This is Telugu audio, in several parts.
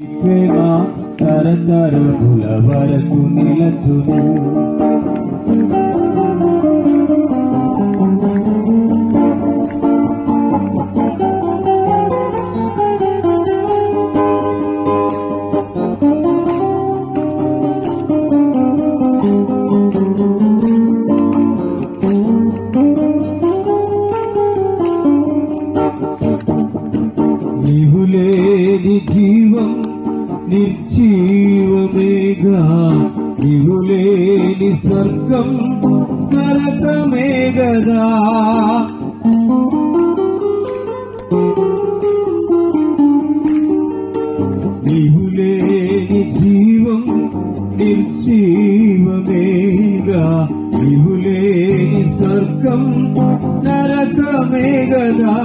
ప్రేమ తరతరముల వరకు నిలచును నీవు లేని జీవం నిర్జీవమేగా నీవు స్వర్గం సరతమే గదా నీవు జీవం నిర్జీవమేగా నీవు స్వర్గం నరకమే గదా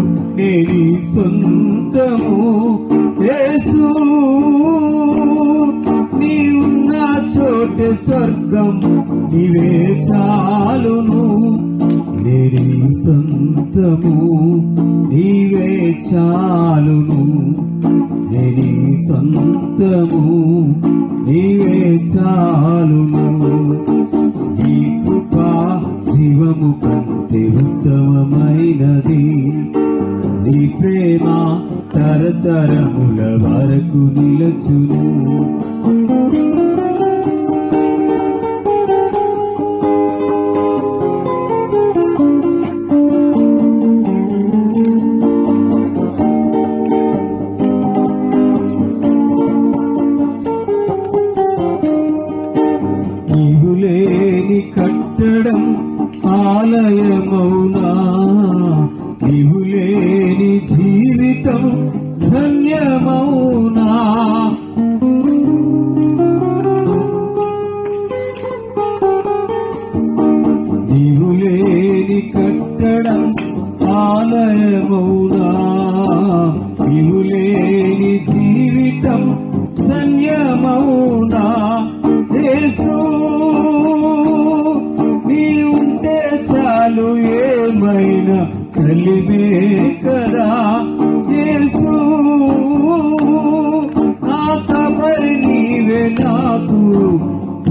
నాకు సొంతము యేసు నీ ఉన్న చోట స్వర్గం నీవే చాలును నేని సొంతము నీవే చాలును నేని సొంతము నీవే చాలును నీ కృపా జీవము కంటే ఉత్తమమైనది ప్రేమ తరతరముల వరకు నిలచును నీవు లేని కట్టడం ఆలయమౌనా నీవు లేని జీవితం ధన్యమౌనా నీవులేని కట్టడం ఆలయమౌనా నీవులేని జీవితం ధన్యమౌనా యేసు నీ ఉంటే చాలు ఏమైనా కలిమే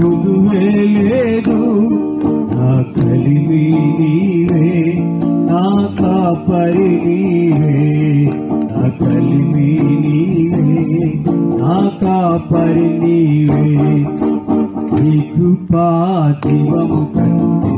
నువ్వే లేదు. నా కలివి నీవే నా కాపరి నీవే నా కలివి నీవే నా కాపరి నీవే నీ కృపా జీవము కంటే